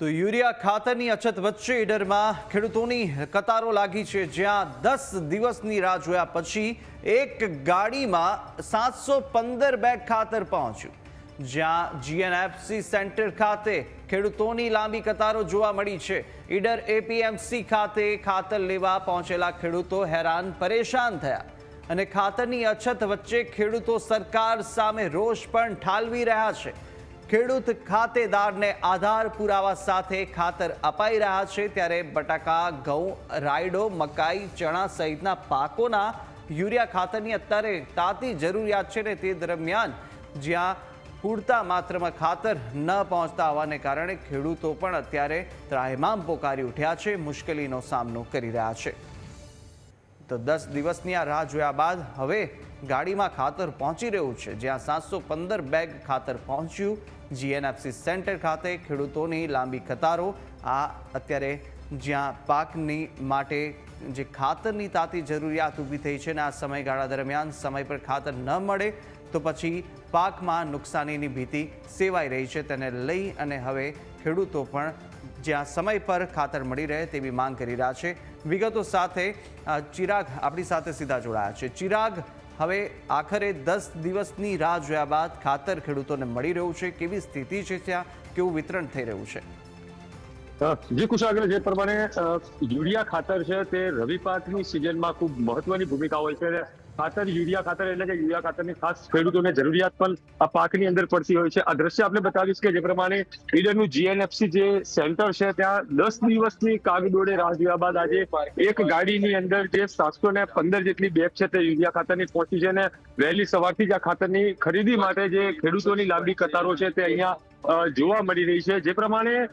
તો યુરિયા ખાતરની અછત વચ્ચે ઈડરમાં ખેડૂતોની કતારો લાગી છે. જ્યાં દસ દિવસની રાહ જોયા પછી એક ગાડીમાં સાતસો પંદર બેગ ખાતર પહોંચ્યું. જ્યાં જીએનએફસી સેન્ટર ખાતે ખેડૂતોની લાંબી કતારો જોવા મળી છે. ઈડર એપીએમસી ખાતે ખાતર લેવા પહોંચેલા ખેડૂતો હેરાન પરેશાન થયા અને ખાતરની અછત વચ્ચે ખેડૂતો સરકાર સામે રોષ પણ ઠાલવી રહ્યા છે. ખેડૂત ખાતેદારને આધાર પુરાવા સાથે ખાતર અપાઈ રહ્યા છે ત્યારે બટાકા, ઘઉં, રાયડો, મકાઈ, ચણા સહિતના પાકોના યુરિયા ખાતરની અત્યારે તાતી જરૂરિયાત છે ને તે દરમિયાન જ્યાં પૂરતા માત્રામાં ખાતર ન પહોંચતા હોવાને કારણે ખેડૂતો પણ અત્યારે ત્રાહિમામ પોકારી ઉઠ્યા છે, મુશ્કેલીનો સામનો કરી રહ્યા છે. તો દસ દિવસની આ રાહ જોયા બાદ હવે ગાડીમાં ખાતર પહોંચી રહ્યું છે. જ્યાં સાતસો પંદર બેગ ખાતર પહોંચ્યું. જીએનએફસી સેન્ટર ખાતે ખેડૂતોની લાંબી કતારો. આ અત્યારે જ્યાં પાકની માટે જે ખાતરની તાતી જરૂરિયાત ઊભી થઈ છે ને આ સમયગાળા દરમિયાન સમય પર ખાતર ન મળે તો પછી પાકમાં નુકસાનીની ભીતિ સેવાઈ રહી છે. તેને લઈ અને હવે ખેડૂતો પણ જ્યાં સમય પર ખાતર મળી રહે તેવી માંગ કરી રહ્યા છે. વિગતો સાથે ચિરાગ આપણી સાથે સીધા જોડાયા છે. ચિરાગ, હવે આખરે દસ દિવસની રાહ જોયા બાદ ખાતર ખેડૂતોને મળી રહ્યું છે. કેવી સ્થિતિ છે ત્યાં? કેવું વિતરણ થઈ રહ્યું છે? જી કુશાગ્ર જે પ્રમાણે યુરિયા ખાતર છે તે રવિ પાકની સિઝનમાં ખૂબ મહત્વની ભૂમિકા હોય છે ખાતર યુરિયા ખાતર એટલે કે યુરિયા ખાતરની ખાસ ખેડૂતોને જરૂરિયાત પણ આ પાકની અંદર પડતી હોય છે. આ દ્રશ્ય આપણે બતાવીશ કે જે પ્રમાણે ઈડરનું જીએનએફસી જે સેન્ટર છે ત્યાં દસ દિવસની કાગડોળે રાહ જોયા બાદ આજે એક ગાડીની અંદર જે સાતસો ને પંદર જેટલી બેગ છે તે યુરિયા ખાતરની પહોંચી છે અને વહેલી સવારથી જ આ ખાતરની ખરીદી માટે જે ખેડૂતોની લાંબી કતારો છે તે અહીંયા જોવા મળી રહી છે. જે પ્રમાણે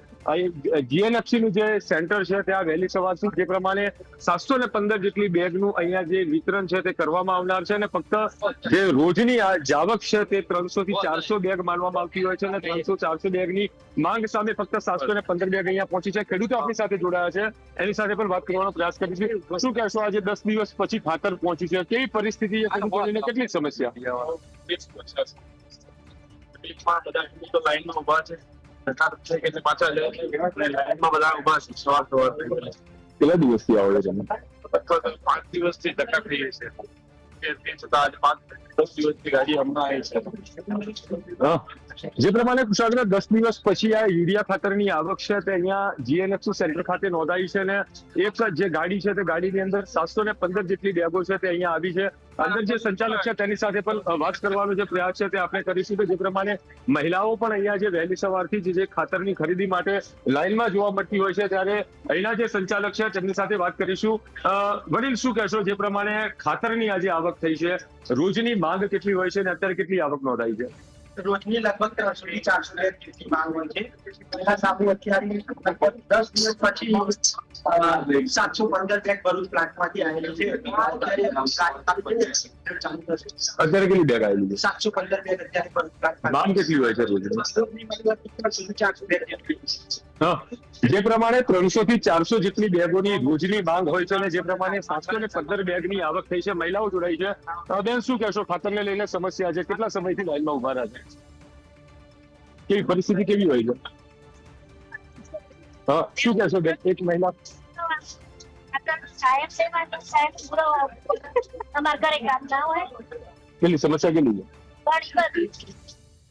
જીએનએફસી નું જે સેન્ટર છે, ત્યાં વહેલી સવારથી જે પ્રમાણે સાતસો ને પંદર જેટલી બેગનું અહીંયા જે વિતરણ છે તે કરવામાં આવનાર છે અને ફક્ત જે રોજની જાવક છે તે ત્રણસો થી ચારસો બેગ માનવામાં આવતી હોય છે અને ત્રણસો ચારસો બેગની માંગ સામે ફક્ત સાતસો ને પંદર બેગ અહીંયા પહોંચી છે. ખેડૂતો આપણી સાથે જોડાયા છે. એની સાથે પણ વાત કરવાનો પ્રયાસ કરીશું શું કહેશો આજે દસ દિવસ પછી ખાતર પહોંચ્યું છે? કેવી પરિસ્થિતિ કેટલી સમસ્યા? બીચમાં બધા ખેડૂતો લાઈનમાં ઊભા છે. સરકાર છે કે પાછા લે છે. લાઈનમાં બધા ઊભા છે. સવાર સવાર કેટલા દિવસથી આવડે છે તો પાંચ દિવસથી ધક્કા ખાઈએ છે તે છતાં આજે પાંચ દસ દિવસથી ગાડી હમણાં આવી છે. જે પ્રમાણે કુશાગ્ર દસ દિવસ પછી આ યુરિયા ખાતરની આવક છે તે અહીંયા જીએનએફસી સેન્ટર ખાતે નોંધાઈ છે અને એક જે ગાડી છે તે ગાડીની અંદર સાતસો ને પંદર જેટલી બેગો છે તે અહીંયા આવી છે. અંદર જે સંચાલક છે તેની સાથે પણ વાત કરવાનો જે પ્રયાસ છે તે આપણે કરીશું કે જે પ્રમાણે મહિલાઓ પણ અહીંયા જે વહેલી સવારથી જે ખાતરની ખરીદી માટે લાઇનમાં જોવા મળતી હોય છે, ત્યારે અહીંના જે સંચાલક છે તેમની સાથે વાત કરીશું. વડીલ શું કહેશો જે પ્રમાણે ખાતરની આજે આવક થઈ છે? રોજની માંગ કેટલી હોય છે અને અત્યારે કેટલી આવક નોંધાઈ છે? રોજની લગભગ ત્રણસો ચારસો માંગ હોય છે. દસ દિવસ પછી સાતસો પંદર બેગ ભરૂચ પ્લાન્ટમાંથી આવેલી છે. અત્યારે plant ચાલુ થશે. અત્યારે કેટલી બેગ આવેલી છે? સાતસો પંદર બેગ અત્યારે ભરૂચ પ્લાન્ટમાંથી માંગ કેટલી હોય છે રોજની રોજની ત્રણસો થી ચારસો જેટલી હા. જે પ્રમાણે ત્રણસો થી ચારસો જેટલી બેગોની રોજની માંગ હોય છે અને જે પ્રમાણે સાતસો ને પંદર બેગની આવક થઈ છે મહિલાઓ જોડાઈ છે. બેન શું કહેશો? ખાતરને લઈને સમસ્યા છે. કેટલા સમયથી લાઈનમાં ઊભા રહ્યા છે? કેવી પરિસ્થિતિ કેવી હોય છે? હા શું કહેશો બેન? એક મહિલા સાહેબ છે સાહેબ પૂરો અમારા ઘરે કામ ના હોય. કેટલી સમસ્યા કેટલી છે? ઘણી બધી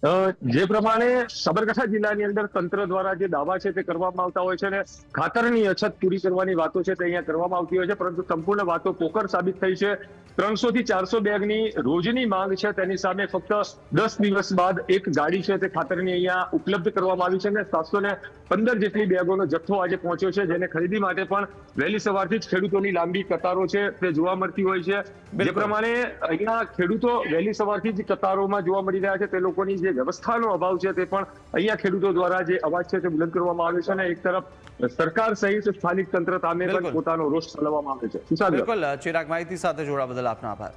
અ, જે પ્રમાણે સાબરકાંઠા જિલ્લાની અંદર તંત્ર દ્વારા જે દાવા છે તે કરવામાં આવતા હોય છે અને ખાતરની અછત પૂરી કરવાની વાતો છે તે અહીંયા કરવામાં આવતી હોય છે પરંતુ સંપૂર્ણ વાતો પોકર સાબિત થઈ છે. ત્રણસો થી ચારસો બેગની રોજની માંગ છે તેની સામે ફક્ત દસ દિવસ બાદ એક ગાડી છે તે ખાતરની અહીંયા ઉપલબ્ધ કરવામાં આવી છે અને સાતસો ને પંદર જેટલી બેગોનો જથ્થો આજે પહોંચ્યો છે જેને ખરીદી માટે પણ વહેલી સવારથી જ ખેડૂતોની લાંબી કતારો છે તે જોવા મળતી હોય છે. જે પ્રમાણે અહીંયા ખેડૂતો વહેલી સવારથી જ કતારોમાં જોવા મળી રહ્યા છે તે લોકોની જે વ્યવસ્થાનો અભાવ છે તે પણ અહીંયા ખેડૂતો દ્વારા જે અવાજ છે તે બુલંદ કરવામાં આવે છે અને એક તરફ સરકાર સહિત સ્થાનિક તંત્ર સામે. પણ પોતાનો રોષ ચલાવવામાં આવે છે. બિલકુલ. ચિરાગ માહિતી સાથે જોડા બદલ આપનો આભાર.